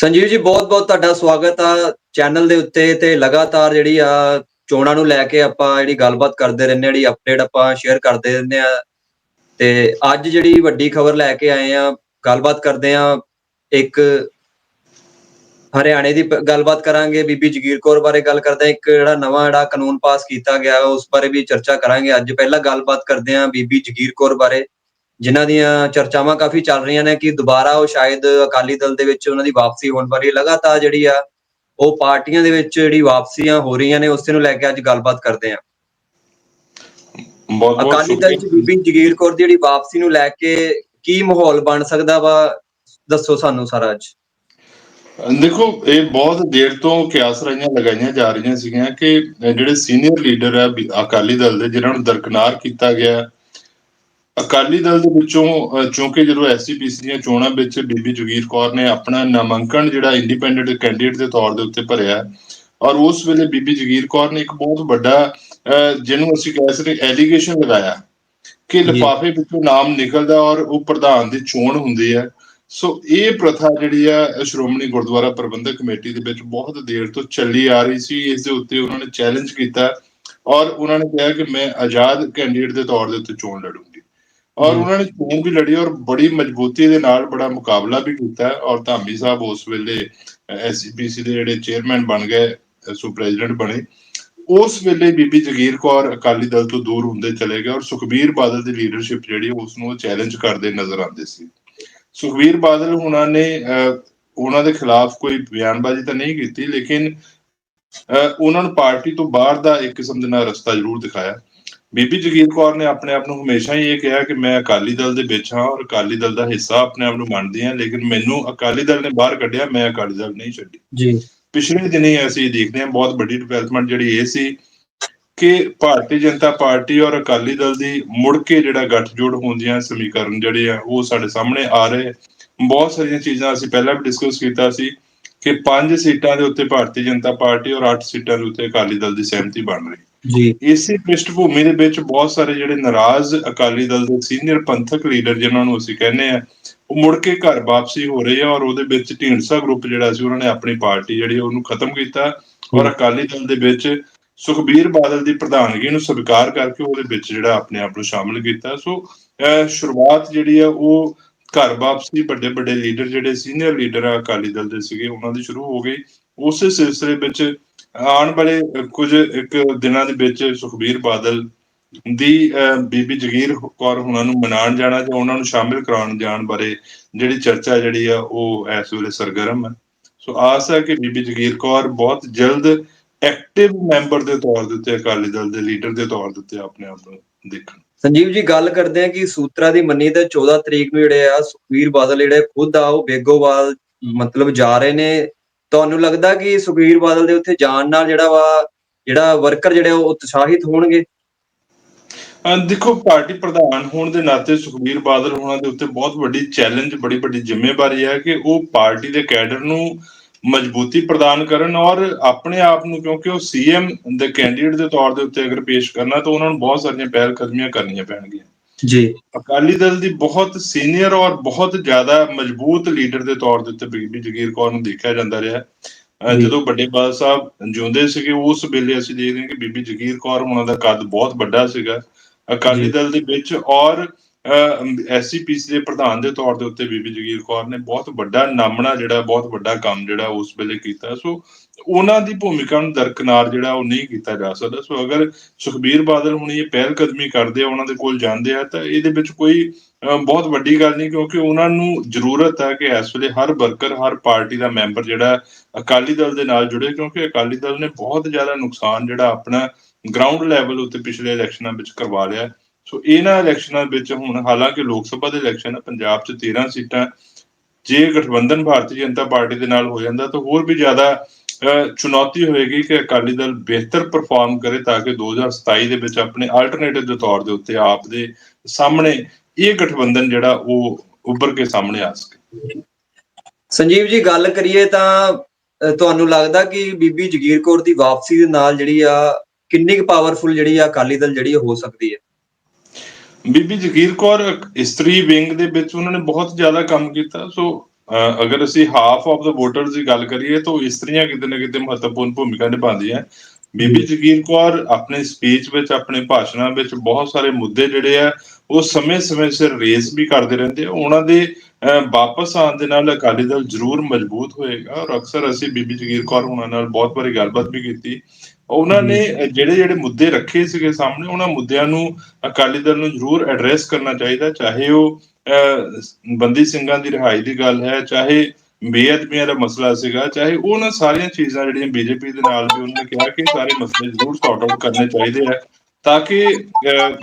ਸੰਜੀਵ ਜੀ ਬਹੁਤ-ਬਹੁਤ ਤੁਹਾਡਾ ਸਵਾਗਤ ਆ ਚੈਨਲ ਦੇ ਉੱਤੇ ਤੇ ਲਗਾਤਾਰ ਜਿਹੜੀ ਆ ਚੋਣਾਂ ਨੂੰ ਲੈ ਕੇ ਆਪਾਂ ਜਿਹੜੀ ਗੱਲਬਾਤ ਕਰਦੇ ਰਹਿੰਦੇ ਆ ਜਿਹੜੀ ਅਪਡੇਟ ਆਪਾਂ ਸ਼ੇਅਰ ਕਰਦੇ ਰਹਿੰਦੇ ਆ ਤੇ ਅੱਜ ਜਿਹੜੀ ਵੱਡੀ ਖਬਰ ਲੈ ਕੇ ਆਏ ਆ ਗੱਲਬਾਤ ਕਰਦੇ ਆ ਇੱਕ ਹਰਿਆਣੇ ਦੀ ਗੱਲਬਾਤ ਕਰਾਂਗੇ, ਬੀਬੀ ਜਗੀਰ ਕੌਰ ਬਾਰੇ ਗੱਲ ਕਰਦੇ ਆ ਇੱਕ ਜਿਹੜਾ ਨਵਾਂ ਜਿਹੜਾ ਕਾਨੂੰਨ ਪਾਸ ਕੀਤਾ ਗਿਆ, ਉਸ ਬਾਰੇ ਵੀ ਚਰਚਾ ਕਰਾਂਗੇ। ਅੱਜ ਪਹਿਲਾਂ ਗੱਲਬਾਤ ਕਰਦੇ ਆ ਬੀਬੀ ਜਗੀਰ ਕੌਰ ਬਾਰੇ। ਜਿਨ੍ਹਾਂ ਦੀਆਂ ਚਰਚਾਵਾਂ ਕਾਫੀ ਚੱਲ ਰਹੀਆਂ ਨੇ ਕਿ ਦੁਬਾਰਾ ਉਹ ਸ਼ਾਇਦ ਅਕਾਲੀ ਦਲ ਦੇ ਵਿੱਚ ਉਹਨਾਂ ਦੀ ਵਾਪਸੀ ਹੋਣ ਬਾਰੇ ਲਗਾਤਾਰ ਜਿਹੜੀ ਆ ਉਹ ਪਾਰਟੀਆਂ ਦੇ ਵਿੱਚ ਜਿਹੜੀ ਵਾਪਸੀਆਂ ਹੋ ਰਹੀਆਂ ਨੇ ਉਸੇ ਨੂੰ ਲੈ ਕੇ ਅੱਜ ਗੱਲਬਾਤ ਕਰਦੇ ਆ ਬਹੁਤ ਬਹੁਤ ਅਕਾਲੀ ਦਲ ਚ ਬੀਬੀ ਜਗੀਰ ਕੌਰ ਦੀ ਜਿਹੜੀ ਵਾਪਸੀ ਨੂੰ ਲੈ ਕੇ ਕੀ ਮਾਹੌਲ ਬਣ ਸਕਦਾ ਵਾ ਦੱਸੋ ਸਾਨੂੰ ਸਾਰਾ ਅੱਜ। ਦੇਖੋ ਇਹ ਬਹੁਤ ਦੇਰ ਤੋਂ ਕਿਆਸ ਰਾਈਆਂ ਲਗਾਈਆਂ ਜਾ ਰਹੀਆਂ ਸੀਗੀਆਂ ਕਿ ਜਿਹੜੇ ਸੀਨੀਅਰ ਲੀਡਰ ਬੀ- ਅਕਾਲੀ ਦਲ ਦੇ ਜਿਨ੍ਹਾਂ ਨੂੰ ਦਰਕਨਾਰ ਕੀਤਾ ਗਿਆ ਅਕਾਲੀ ਦਲ ਦੇ ਵਿੱਚੋਂ ਚੂੰਕਿ ਜਦੋਂ ਐਸਸੀਪੀਸੀ ਦੀਆਂ ਚੋਣਾਂ ਵਿੱਚ ਬੀਬੀ ਜਗੀਰ ਕੌਰ ਨੇ ਆਪਣਾ ਨਾਮਾਂਕਨ ਜਿਹੜਾ ਇੰਡੀਪੈਂਡੈਂਟ ਕੈਂਡੀਡੇਟ ਦੇ ਤੌਰ ਦੇ ਉੱਤੇ ਭਰਿਆ ਔਰ ਉਸ ਵੇਲੇ ਬੀਬੀ ਜਗੀਰ ਕੌਰ ਨੇ ਇੱਕ ਬਹੁਤ ਵੱਡਾ ਜਿਹਨੂੰ ਅਸੀਂ ਕਹਿ ਸਕਦੇ ਐਲੀਗੇਸ਼ਨ ਲਗਾਇਆ ਕਿ। ਲਿਫਾਫੇ ਵਿੱਚੋਂ ਨਾਮ ਨਿਕਲਦਾ ਔਰ ਉਹ ਪ੍ਰਧਾਨ ਦੀ ਚੋਣ ਹੁੰਦੀ ਹੈ। ਸੋ ਇਹ ਪ੍ਰਥਾ ਜਿਹੜੀ ਆ ਸ਼੍ਰੋਮਣੀ ਗੁਰਦੁਆਰਾ ਪ੍ਰਬੰਧਕ ਕਮੇਟੀ ਦੇ ਵਿੱਚ ਬਹੁਤ ਦੇਰ ਤੋਂ ਚੱਲੀ ਆ ਰਹੀ ਸੀ। ਇਸ ਦੇ ਉੱਤੇ ਉਹਨਾਂ ਨੇ ਚੈਲੰਜ ਕੀਤਾ ਔਰ ਉਹਨਾਂ ਨੇ ਕਿਹਾ ਕਿ ਮੈਂ ਆਜ਼ਾਦ ਕੈਂਡੀਡੇਟ ਦੇ ਤੌਰ ਦੇ ਉੱਤੇ ਚੋਣ ਲੜੂੰਗੀ। ਔਰ। ਉਹਨਾਂ ਨੇ ਚੋਣ ਵੀ ਲੜੀ ਔਰ ਬੜੀ ਮਜ਼ਬੂਤੀ ਦੇ ਨਾਲ ਬੜਾ ਮੁਕਾਬਲਾ ਵੀ ਕੀਤਾ ਔਰ ਧਾਮੀ ਸਾਹਿਬ ਉਸ ਵੇਲੇ ਐਸਸੀਪੀਸੀ ਦੇ ਜਿਹੜੇ ਚੇਅਰਮੈਨ ਬਣ ਗਏ ਸੋ ਪ੍ਰੈਜ਼ੀਡੈਂਟ ਬਣੇ। ਉਸ ਵੇਲੇ ਬੀਬੀ ਜਗੀਰ ਕੌਰ ਅਕਾਲੀ ਦਲ ਤੋਂ ਦੂਰ ਹੁੰਦੇ ਚਲੇ ਗਏ ਔਰ ਸੁਖਬੀਰ ਬਾਦਲ ਦੀ ਲੀਡਰਸ਼ਿਪ ਜਿਹੜੀ ਉਸ ਨੂੰ ਚੈਲੰਜ ਕਰਦੇ ਨਜ਼ਰ ਆਉਂਦੇ ਸੀ। ਸੁਖਬੀਰ ਬਾਦਲ ਹੁਣਾਂ ਨੇ ਉਹਨਾਂ ਦੇ ਖਿਲਾਫ ਕੋਈ ਬਿਆਨਬਾਜ਼ੀ ਤਾਂ ਨਹੀਂ ਕੀਤੀ ਲੇਕਿਨ ਉਹਨਾਂ ਨੂੰ ਪਾਰਟੀ ਤੋਂ ਬਾਹਰ ਦਾ ਇੱਕ ਕਿਸਮ ਦੇ ਨਾਲ ਰਸਤਾ ਜ਼ਰੂਰ ਦਿਖਾਇਆ। ਬੀਬੀ ਜਗੀਰ ਕੌਰ ਨੇ ਆਪਣੇ ਆਪ ਨੂੰ ਹਮੇਸ਼ਾ ਹੀ ਇਹ ਕਿਹਾ ਕਿ ਮੈਂ ਅਕਾਲੀ ਦਲ ਦੇ ਵਿੱਚ ਹਾਂ ਔਰ ਅਕਾਲੀ ਦਲ ਦਾ ਹਿੱਸਾ ਆਪਣੇ ਆਪ ਨੂੰ ਮੰਨਦੀ ਹਾਂ ਲੇਕਿਨ ਮੈਨੂੰ ਅਕਾਲੀ ਦਲ ਨੇ ਬਾਹਰ ਕੱਢਿਆ ਮੈਂ ਅਕਾਲੀ ਦਲ ਨਹੀਂ ਛੱਡੀ। ਜੀ। ਪਿਛਲੇ ਦਿਨੀ ਅਸੀਂ ਦੇਖਦੇ ਹਾਂ ਬਹੁਤ ਵੱਡੀ ਡਿਵੈਲਪਮੈਂਟ ਜਿਹੜੀ ਇਹ ਸੀ ਕਿ ਭਾਰਤੀ ਜਨਤਾ ਪਾਰਟੀ ਔਰ ਅਕਾਲੀ ਦਲ ਦੀ ਮੁੜ ਕੇ ਜਿਹੜਾ ਗੱਠਜੋੜ ਹੁੰਦੀਆਂ ਸਮੀਕਰਨ ਜਿਹੜੇ ਆ ਉਹ ਸਾਡੇ ਸਾਹਮਣੇ ਆ ਰਹੇ। ਬਹੁਤ ਸਾਰੀਆਂ ਚੀਜ਼ਾਂ ਅਸੀਂ ਪਹਿਲਾਂ ਵੀ ਡਿਸਕਸ ਕੀਤਾ ਸੀ ਕਿ ਪੰਜ ਸੀਟਾਂ ਦੇ ਉੱਤੇ ਭਾਰਤੀ ਜਨਤਾ ਪਾਰਟੀ ਔਰ 8 ਸੀਟਾਂ ਦੇ ਉੱਤੇ ਅਕਾਲੀ ਦਲ ਦੀ ਸਹਿਮਤੀ ਬਣ ਰਹੀ। ਜੀ। ਇਸੇ ਪ੍ਰਿਸ਼ਠਭੂਮੀ ਦੇ ਵਿੱਚ ਬਹੁਤ ਸਾਰੇ ਜਿਹੜੇ ਨਾਰਾਜ਼ ਅਕਾਲੀ ਦਲ ਦੇ ਸੀਨੀਅਰ ਪੰਥਕ ਲੀਡਰ ਜਿਨ੍ਹਾਂ ਨੂੰ ਅਸੀਂ ਕਹਿੰਦੇ ਆ ਉਹ ਮੁੜ ਕੇ ਘਰ ਵਾਪਸੀ ਹੋ ਰਹੇ ਆ ਔਰ ਉਹਦੇ ਵਿੱਚ ਢੀਂਡਸਾ ਗਰੁੱਪ ਜਿਹੜਾ ਸੀ ਉਹਨਾਂ ਨੇ ਆਪਣੀ ਪਾਰਟੀ ਜਿਹੜੀ ਉਹਨੂੰ ਖਤਮ ਕੀਤਾ ਔਰ। ਅਕਾਲੀ ਦਲ ਦੇ ਵਿੱਚ ਸੁਖਬੀਰ ਬਾਦਲ ਦੀ ਪ੍ਰਧਾਨਗੀ ਨੂੰ ਸਵੀਕਾਰ ਕਰਕੇ ਉਹਦੇ ਵਿੱਚ ਜਿਹੜਾ ਆਪਣੇ ਆਪ ਨੂੰ ਸ਼ਾਮਲ ਕੀਤਾ। ਸੋ ਸ਼ੁਰੂਆਤ ਜਿਹੜੀ ਆ ਉਹ ਘਰ ਵਾਪਸੀ ਵੱਡੇ ਵੱਡੇ ਲੀਡਰ ਜਿਹੜੇ ਸੀਨੀਅਰ ਲੀਡਰ ਆ ਅਕਾਲੀ ਦਲ ਦੇ ਸੀਗੇ ਉਹਨਾਂ ਦੀ ਸ਼ੁਰੂ ਹੋ ਗਈ। ਉਸੇ ਸਿਲਸਿਲੇ ਵਿੱਚ ਆਉਣ ਵਾਲੇ ਕੁਝ ਇੱਕ ਦਿਨਾਂ ਦੇ ਵਿੱਚ ਸੁਖਬੀਰ ਬਾਦਲ ਦੀ ਬੀਬੀ ਜਗੀਰ ਕੌਰ ਉਹਨਾਂ ਨੂੰ ਮਨਾਉਣ ਜਾਣਾ ਜਾਂ ਉਹਨਾਂ ਨੂੰ ਸ਼ਾਮਿਲ ਕਰਾਉਣ ਜਾਣ ਬਾਰੇ ਜਿਹੜੀ ਚਰਚਾ ਜਿਹੜੀ ਆ, ਉਹ ਇਸ ਵੇਲੇ ਸਰਗਰਮ ਹੈ। ਸੋ ਆਸ ਹੈ ਕਿ ਬੀਬੀ ਜਗੀਰ ਕੌਰ ਬਹੁਤ ਜਲਦ ਐਕਟਿਵ ਮੈਂਬਰ ਦੇ ਤੌਰ ਦੇ ਉੱਤੇ ਅਕਾਲੀ ਦਲ ਦੇ ਲੀਡਰ ਦੇ ਤੌਰ ਦੇ ਉੱਤੇ ਆਪਣੇ ਆਪ ਨੂੰ ਦੇਖਣ। ਸੰਜੀਵ ਜੀ, ਗੱਲ ਕਰਦੇ ਆ ਕਿ ਸੂਤਰਾਂ ਦੀ ਮੰਨੀ ਤੇ 14 ਤਰੀਕ ਨੂੰ ਜਿਹੜੇ ਆ, ਸੁਖਬੀਰ ਬਾਦਲ ਜਿਹੜੇ ਖੁਦ ਆ, ਉਹ ਬੇਗੋਵਾਲ ਮਤਲਬ ਜਾ ਰਹੇ ਨੇ। ਤੁਹਾਨੂੰ ਲੱਗਦਾ ਕਿ ਸੁਖਬੀਰ ਬਾਦਲ ਦੇ ਉੱਥੇ ਜਾਣ ਨਾਲ ਜਿਹੜਾ ਵਾ, ਜਿਹੜਾ ਵਰਕਰ ਜਿਹੜੇ ਉਹ ਉਤਸ਼ਾਹਿਤ ਹੋਣਗੇ? ਦੇਖੋ, ਪਾਰਟੀ ਪ੍ਰਧਾਨ ਹੋਣ ਦੇ ਨਾਤੇ ਸੁਖਬੀਰ ਬਾਦਲ ਹੋਣਾ ਦੇ ਉੱਤੇ ਬਹੁਤ ਵੱਡੀ ਚੈਲੰਜ ਬੜੀ ਵੱਡੀ ਜ਼ਿੰਮੇਵਾਰੀ ਹੈ ਕਿ ਉਹ ਪਾਰਟੀ ਦੇ ਕੈਡਰ ਨੂੰ ਮਜ਼ਬੂਤੀ ਪ੍ਰਦਾਨ ਕਰਨ ਔਰ ਆਪਣੇ ਆਪ ਨੂੰ, ਕਿਉਂਕਿ ਉਹ ਸੀਐਮ ਦੇ ਕੈਂਡੀਡੇਟ ਦੇ ਤੌਰ ਦੇ ਉੱਤੇ ਅਗਰ ਪੇਸ਼ ਕਰਨਾ, ਤਾਂ ਉਹਨਾਂ ਨੂੰ ਬਹੁਤ ਸਾਰੀਆਂ ਪਹਿਲ ਕਦਮੀਆਂ ਕਰਨੀਆਂ ਪੈਣਗੀਆਂ। ਜੀ ਅਕਾਲੀ ਦਲ ਦੀ ਬਹੁਤ ਸੀਨੀਅਰ ਔਰ ਬਹੁਤ ਜ਼ਿਆਦਾ ਮਜ਼ਬੂਤ ਲੀਡਰ ਦੇ ਤੌਰ ਦੇ ਉੱਤੇ ਬੀਬੀ ਜਗੀਰ ਕੌਰ ਨੂੰ ਦੇਖਿਆ ਜਾਂਦਾ ਰਿਹਾ। ਜਦੋਂ ਵੱਡੇ ਬਾਦਲ ਸਾਹਿਬ ਜਿਉਂਦੇ ਸੀਗੇ ਉਸ ਵੇਲੇ ਅਸੀਂ ਦੇਖਦੇ ਹਾਂ ਕਿ ਬੀਬੀ ਜਗੀਰ ਕੌਰ ਉਹਨਾਂ ਦਾ ਕੱਦ ਬਹੁਤ ਵੱਡਾ ਸੀਗਾ ਅਕਾਲੀ। ਦਲ ਦੇ ਵਿੱਚ ਔਰ ਐਸਸੀਪੀਸੀ ਦੇ ਪ੍ਰਧਾਨ ਦੇ ਤੌਰ ਦੇ ਉੱਤੇ ਬੀਬੀ ਜਗੀਰ ਕੌਰ ਨੇ ਬਹੁਤ ਵੱਡਾ ਨਾਮਣਾ ਜਿਹੜਾ ਬਹੁਤ ਵੱਡਾ ਕੰਮ ਜਿਹੜਾ ਉਸ ਵੇਲੇ ਕੀਤਾ ਸੋ ਉਹਨਾਂ ਦੀ ਭੂਮਿਕਾ ਨੂੰ ਦਰਕਨਾਰ ਜਿਹੜਾ ਉਹ ਨਹੀਂ ਕੀਤਾ ਜਾ ਸਕਦਾ। ਸੋ ਅਗਰ ਸੁਖਬੀਰ ਬਾਦਲ ਹੁਣ ਇਹ ਪਹਿਲ ਕਦਮੀ ਕਰਦੇ ਆ, ਉਹਨਾਂ ਦੇ ਕੋਲ ਜਾਂਦੇ ਆ, ਤਾਂ ਇਹਦੇ ਵਿੱਚ ਕੋਈ ਬਹੁਤ ਵੱਡੀ ਗੱਲ ਨਹੀਂ, ਕਿਉਂਕਿ ਉਹਨਾਂ ਨੂੰ ਜ਼ਰੂਰਤ ਹੈ ਕਿ ਇਸ ਵੇਲੇ ਹਰ ਵਰਕਰ, ਹਰ ਪਾਰਟੀ ਦਾ ਮੈਂਬਰ ਜਿਹੜਾ ਅਕਾਲੀ ਦਲ ਦੇ ਨਾਲ ਜੁੜੇ, ਕਿਉਂਕਿ ਅਕਾਲੀ ਦਲ ਨੇ ਬਹੁਤ ਜ਼ਿਆਦਾ ਨੁਕਸਾਨ ਜਿਹੜਾ ਆਪਣਾ ਗਰਾਊਂਡ ਲੈਵਲ ਉੱਤੇ ਪਿਛਲੇ ਇਲੈਕਸ਼ਨਾਂ ਵਿੱਚ ਕਰਵਾ ਲਿਆ। ਸੋ ਇਹਨਾਂ ਇਲੈਕਸ਼ਨਾਂ ਵਿੱਚ ਹੁਣ, ਹਾਲਾਂਕਿ ਲੋਕ ਸਭਾ ਦੇ ਇਲੈਕਸ਼ਨ ਹੈ ਪੰਜਾਬ 'ਚ 13 ਸੀਟਾਂ, ਜੇ ਗਠਬੰਧਨ ਭਾਰਤੀ ਜਨਤਾ ਪਾਰਟੀ ਦੇ ਨਾਲ ਹੋ ਜਾਂਦਾ, ਤਾਂ ਹੋਰ ਵੀ ਜ਼ਿਆਦਾ ਚੁਣੌਤੀ ਹੋਏਗੀ ਕਿ ਅਕਾਲੀ ਦਲ ਬਿਹਤਰ ਪਰਫਾਰਮ ਕਰੇ ਤਾਂ ਕਿ 2027 ਦੇ ਵਿੱਚ ਆਪਣੇ ਆਲਟਰਨੇਟਿਵ ਦੇ ਤੌਰ ਦੇ ਉੱਤੇ ਆਪ ਦੇ ਸਾਹਮਣੇ ਇਹ ਗਠਬੰਧਨ ਜਿਹੜਾ ਉਹ ਉੱਭਰ ਕੇ ਸਾਹਮਣੇ ਆ ਸਕੇ। ਸੰਜੀਵ ਜੀ ਗੱਲ ਕਰੀਏ ਤਾਂ ਤੁਹਾਨੂੰ ਲੱਗਦਾ ਕਿ ਬੀਬੀ ਜਗੀਰ ਕੌਰ ਦੀ ਵਾਪਸੀ ਦੇ ਨਾਲ ਜਿਹੜੀ ਆ ਕਿੰਨੀ ਕੁ ਪਾਵਰਫੁਲ ਜਿਹੜੀ ਆ ਅਕਾਲੀ ਦਲ ਜਿਹੜੀ ਹੋ ਸਕਦੀ ਹੈ? ਬੀਬੀ ਜਗੀਰ ਕੌਰ ਇਸਤਰੀ ਵਿੰਗ ਦੇ ਵਿੱਚ ਉਹਨਾਂ ਨੇ ਬਹੁਤ ਜ਼ਿਆਦਾ ਕੰਮ ਕੀਤਾ ਸੋ ਅਗਰ ਅਸੀਂ ਹਾਫ ਆਫ ਦਾ ਵੋਟਰਸ ਦੀ ਗੱਲ ਕਰੀਏ ਤਾਂ ਇਸਤਰੀਆਂ ਕਿਤੇ ਨਾ ਕਿਤੇ ਮਹੱਤਵਪੂਰਨ ਭੂਮਿਕਾ ਨਿਭਾਉਂਦੀਆਂ। ਬੀਬੀ ਜਗੀਰ ਕੌਰ ਆਪਣੇ ਸਪੀਚ ਵਿੱਚ, ਆਪਣੇ ਭਾਸ਼ਣਾਂ ਵਿੱਚ ਬਹੁਤ ਸਾਰੇ ਮੁੱਦੇ ਜਿਹੜੇ ਆ, ਉਹ ਸਮੇਂ-ਸਮੇਂ ਸਿਰ ਰੇਸ ਵੀ ਕਰਦੇ ਰਹਿੰਦੇ ਆ। ਉਹਨਾਂ ਦੇ, ਅਹ ਵਾਪਸ ਆਉਣ ਦੇ ਨਾਲ ਅਕਾਲੀ ਦਲ ਜ਼ਰੂਰ ਮਜ਼ਬੂਤ ਹੋਏਗਾ। ਔਰ ਅਕਸਰ ਅਸੀਂ ਬੀਬੀ ਜਗੀਰ ਕੌਰ ਉਹਨਾਂ ਨਾਲ ਬਹੁਤ ਵਾਰੀ ਗੱਲਬਾਤ ਵੀ ਕੀਤੀ। ਉਹਨਾਂ ਨੇ ਜਿਹੜੇ ਜਿਹੜੇ ਮੁੱਦੇ ਰੱਖੇ ਸੀਗੇ ਸਾਹਮਣੇ ਉਹਨਾਂ ਮੁੱਦਿਆਂ ਨੂੰ ਅਕਾਲੀ ਦਲ ਨੂੰ ਜ਼ਰੂਰ ਐਡਰੈਸ ਕਰਨਾ ਚਾਹੀਦਾ ਚਾਹੇ ਉਹ ਬੰਦੀ ਸਿੰਘਾਂ ਦੀ ਰਿਹਾਈ ਦੀ ਗੱਲ ਹੈ ਚਾਹੇ ਬੇਅਦਬੀਆਂ ਦਾ ਮਸਲਾ ਸੀਗਾ ਚਾਹੇ ਉਹਨਾਂ ਸਾਰੀਆਂ ਚੀਜ਼ਾਂ ਜਿਹੜੀਆਂ ਬੀਜੇਪੀ ਦੇ ਨਾਲ ਵੀ ਉਹਨਾਂ ਨੇ ਕਿਹਾ ਕਿ ਸਾਰੇ ਮਸਲੇ ਜ਼ਰੂਰ ਸੌਰਟ ਆਊਟ ਕਰਨੇ ਚਾਹੀਦੇ ਆ ਤਾਂ ਕਿ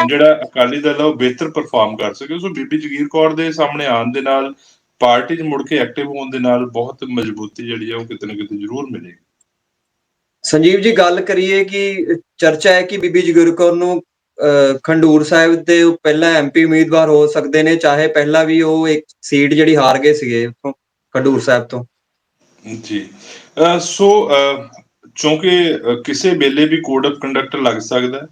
ਜਿਹੜਾ ਅਕਾਲੀ ਦਲ ਆ ਉਹ ਬਿਹਤਰ ਪਰਫਾਰਮ ਕਰ ਸਕੇ। ਸੋ ਬੀਬੀ ਜਗੀਰ ਕੌਰ ਦੇ ਸਾਹਮਣੇ ਆਉਣ ਦੇ ਨਾਲ ਪਾਰਟੀ 'ਚ ਮੁੜ ਕੇ ਐਕਟਿਵ ਹੋਣ ਦੇ ਨਾਲ ਬਹੁਤ ਮਜ਼ਬੂਤੀ ਜਿਹੜੀ ਆ ਉਹ ਕਿਤੇ ਨਾ ਕਿਤੇ ਜ਼ਰੂਰ ਮਿਲੇਗੀ। ਸੰਜੀਵ ਜੀ ਗੱਲ ਕਰੀਏ ਕਿ ਚਰਚਾ ਹੈ ਕਿ ਬੀਬੀ ਜਗੀਰ ਕੌਰ ਨੂੰ ਖੰਡੂਰ ਸਾਹਿਬ ਦੇ ਉਹ ਪਹਿਲਾ ਐਮਪੀ ਉਮੀਦਵਾਰ ਹੋ ਸਕਦੇ ਨੇ ਚਾਹੇ ਪਹਿਲਾਂ ਵੀ ਉਹ ਇੱਕ ਸੀਟ ਜਿਹੜੀ ਹਾਰ ਗਏ ਸੀਗੇ ਉੱਥੋਂ ਖੰਡੂਰ ਸਾਹਿਬ ਤੋਂ। ਜੀ ਸੋ ਅਹ ਕਿਸੇ ਵੇਲੇ ਵੀ ਕੋਡ ਆਫ ਕੰਡਕਟ ਲੱਗ ਸਕਦਾ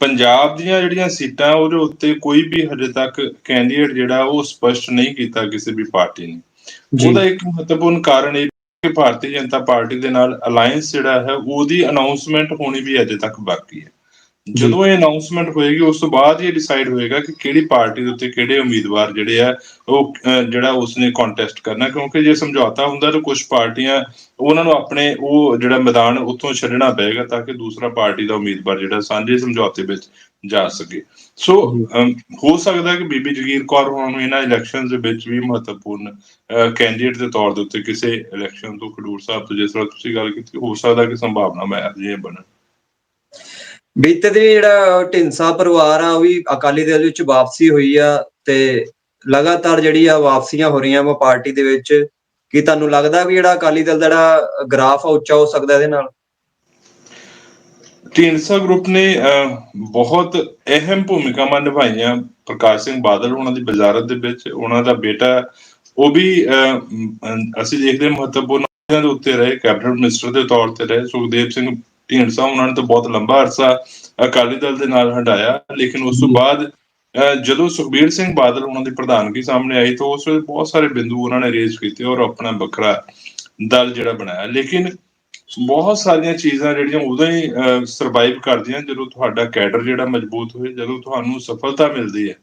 ਪੰਜਾਬ ਦੀਆਂ ਜਿਹੜੀਆਂ ਸੀਟਾਂ ਉਹਦੇ ਉੱਤੇ ਕੋਈ ਵੀ ਹਜੇ ਤੱਕ ਕੈਂਡੀਡੇਟ ਜਿਹੜਾ ਉਹ ਸਪਸ਼ਟ ਨਹੀਂ ਕੀਤਾ ਕਿਸੇ ਵੀ ਪਾਰਟੀ ਨੇ। ਉਹਦਾ ਇੱਕ ਮਹੱਤਵਪੂਰਨ ਕਾਰਨ ਇਹ ਕਿ ਭਾਰਤੀ ਜਨਤਾ ਪਾਰਟੀ ਦੇ ਨਾਲ ਅਲਾਈਅੰਸ ਜਿਹੜਾ ਹੈ ਉਹਦੀ ਅਨਾਉਂਸਮੈਂਟ ਹੋਣੀ ਵੀ ਅਜੇ ਤੱਕ ਬਾਕੀ ਹੈ। ਜਦੋਂ ਇਹ ਅਨਾਉਂਸਮੈਂਟ ਹੋਏਗੀ ਉਸ ਤੋਂ ਬਾਅਦ ਇਹ ਡਿਸਾਈਡ ਹੋਏਗਾ ਕਿ ਕਿਹੜੀ ਪਾਰਟੀ ਦੇ ਉੱਤੇ ਕਿਹੜੇ ਉਮੀਦਵਾਰ ਜਿਹੜੇ ਆ ਉਹ ਜਿਹੜਾ ਉਸਨੇ ਕੰਟੈਸਟ ਕਰਨਾ ਕਿਉਂਕਿ ਜੇ ਸਮਝੌਤਾ ਹੁੰਦਾ ਤਾਂ ਕੁਝ ਪਾਰਟੀਆਂ ਉਹਨਾਂ ਨੂੰ ਆਪਣੇ ਉਹ ਜਿਹੜਾ ਮੈਦਾਨ ਉੱਥੋਂ ਛੱਡਣਾ ਪਏਗਾ ਤਾਂ ਕਿ ਦੂਸਰਾ ਪਾਰਟੀ ਦਾ ਉਮੀਦਵਾਰ ਜਿਹੜਾ ਸਾਂਝੇ ਸਮਝੌਤੇ ਵਿੱਚ ਜਾ ਸਕੇ। ਸੋ ਹੋ ਸਕਦਾ ਕਿ ਬੀਬੀ ਜਗੀਰ ਕੌਰ ਹੋਣ ਨੂੰ ਇਹਨਾਂ ਇਲੈਕਸ਼ਨਸ ਦੇ ਵਿੱਚ ਵੀ ਮਹੱਤਵਪੂਰਨ ਕੈਂਡੀਡੇਟ ਦੇ ਤੌਰ ਦੇ ਉੱਤੇ ਕਿਸੇ ਇਲੈਕਸ਼ਨ ਤੋਂ ਖਡੂਰ ਸਾਹਿਬ ਤੋਂ ਜਿਸ ਤਰ੍ਹਾਂ ਤੁਸੀਂ ਗੱਲ ਕੀਤੀ ਹੋ ਸਕਦਾ ਕਿ ਸੰਭਾਵਨਾ ਮੈਂ ਅਜਿਹੇ ਬਣਨ। ਬੀਤੇ ਦਿਨ ਜਿਹੜਾ ਢਿੰਸਾ ਪਰਿਵਾਰ ਆ ਉਹ ਵੀ ਅਕਾਲੀ ਦਲ ਵਿੱਚ ਵਾਪਸੀ ਹੋਈ ਆ ਤੇ ਲਗਾਤਾਰ ਜਿਹੜੀ ਆ ਵਾਪਸੀਆਂ ਹੋ ਰਹੀਆਂ ਵਾ ਪਾਰਟੀ ਦੇ ਵਿੱਚ ਕੀ ਤੁਹਾਨੂੰ ਲੱਗਦਾ ਵੀ ਜਿਹੜਾ ਅਕਾਲੀ ਦਲ ਦਾ ਜਿਹੜਾ ਗ੍ਰਾਫ ਆ ਉੱਚਾ ਹੋ ਸਕਦਾ ਇਹਦੇ ਨਾਲ? ਢੀਂਡਸਾ ਗਰੁੱਪ ਨੇ ਅਹ, ਬਹੁਤ ਅਹਿਮ ਭੂਮਿਕਾਵਾਂ ਨਿਭਾਈਆਂ। ਪ੍ਰਕਾਸ਼ ਸਿੰਘ ਬਾਦਲ ਉਹਨਾਂ ਦੀ ਵਜ਼ਾਰਤ ਦੇ ਵਿੱਚ ਉਹਨਾਂ ਦਾ ਬੇਟਾ ਉਹ ਵੀ ਅਸੀਂ ਦੇਖਦੇ ਹਾਂ ਮਹੱਤਵਪੂਰਨ ਦੇ ਉੱਤੇ ਰਹੇ ਕੈਬਨਿਟ ਮਿਨਿਸਟਰ ਦੇ ਤੌਰ ਤੇ ਰਹੇ। ਸੁਖਦੇਵ ਸਿੰਘ ਢੀਂਡਸਾ ਉਹਨਾਂ ਨੇ ਤਾਂ ਬਹੁਤ ਲੰਬਾ ਅਰਸਾ ਅਕਾਲੀ ਦਲ ਦੇ ਨਾਲ ਹੰਡਾਇਆ ਲੇਕਿਨ ਉਸ ਤੋਂ ਬਾਅਦ ਅਹ, ਜਦੋਂ ਸੁਖਬੀਰ ਸਿੰਘ ਬਾਦਲ ਉਹਨਾਂ ਦੀ ਪ੍ਰਧਾਨਗੀ ਸਾਹਮਣੇ ਆਈ ਤਾਂ ਉਸ ਵੇਲੇ ਬਹੁਤ ਸਾਰੇ ਬਿੰਦੂ ਉਹਨਾਂ ਨੇ ਰੇਜ਼ ਕੀਤੇ ਔਰ ਆਪਣਾ ਵੱਖਰਾ ਦਲ ਜਿਹੜਾ ਬਣਾਇਆ। ਲੇਕਿਨ ਬਹੁਤ ਸਾਰੀਆਂ ਚੀਜ਼ਾਂ ਜਿਹੜੀਆਂ ਉਦੋਂ ਹੀ ਸਰਵਾਈਵ ਕਰਦੀਆਂ ਜਦੋਂ ਤੁਹਾਡਾ ਕੈਡਰ ਜਿਹੜਾ ਮਜ਼ਬੂਤ ਹੋਏ, ਜਦੋਂ ਤੁਹਾਨੂੰ ਸਫਲਤਾ ਮਿਲਦੀ ਹੈ।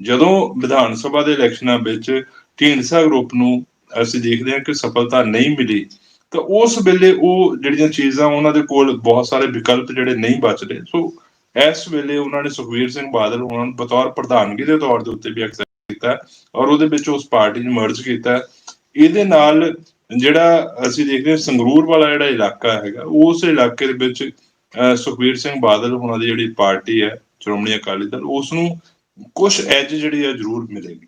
ਜਦੋਂ ਵਿਧਾਨ ਸਭਾ ਦੇ ਇਲੈਕਸ਼ਨਾਂ ਵਿੱਚ ਢੀਂਡਸਾ ਗਰੁੱਪ ਨੂੰ ਅਸੀਂ ਦੇਖਦੇ ਹਾਂ ਕਿ ਸਫਲਤਾ ਨਹੀਂ ਮਿਲੀ, ਤਾਂ ਉਸ ਵੇਲੇ ਉਹ ਜਿਹੜੀਆਂ ਚੀਜ਼ਾਂ ਉਹਨਾਂ ਦੇ ਕੋਲ ਬਹੁਤ ਸਾਰੇ ਵਿਕਲਪ ਜਿਹੜੇ ਨਹੀਂ ਬਚਦੇ। ਸੋ, ਇਸ ਵੇਲੇ ਉਹਨਾਂ ਨੇ ਸੁਖਵੀਰ ਸਿੰਘ ਬਾਦਲ ਉਹਨਾਂ ਨੂੰ ਬਤੌਰ ਪ੍ਰਧਾਨਗੀ ਦੇ ਤੌਰ ਦੇ ਉੱਤੇ ਵੀ ਐਕਸੈਪਟ ਕੀਤਾ ਔਰ ਉਹਦੇ ਵਿੱਚ ਉਸ ਪਾਰਟੀ ਨੂੰ ਮਰਜ ਕੀਤਾ। ਇਹਦੇ ਨਾਲ ਜਿਹੜਾ ਅਸੀਂ ਦੇਖਦੇ ਹਾਂ ਸੰਗਰੂਰ ਵਾਲਾ ਜਿਹੜਾ ਇਲਾਕਾ ਹੈਗਾ ਉਸ ਇਲਾਕੇ ਦੇ ਵਿੱਚ ਅਹ, ਸੁਖਬੀਰ ਸਿੰਘ ਬਾਦਲ ਉਹਨਾਂ ਦੀ ਜਿਹੜੀ ਪਾਰਟੀ ਹੈ ਸ਼੍ਰੋਮਣੀ ਅਕਾਲੀ ਦਲ ਉਸ ਨੂੰ ਕੁਝ ਐਜ ਜਿਹੜੀ ਹੈ ਜ਼ਰੂਰ ਮਿਲੇਗੀ।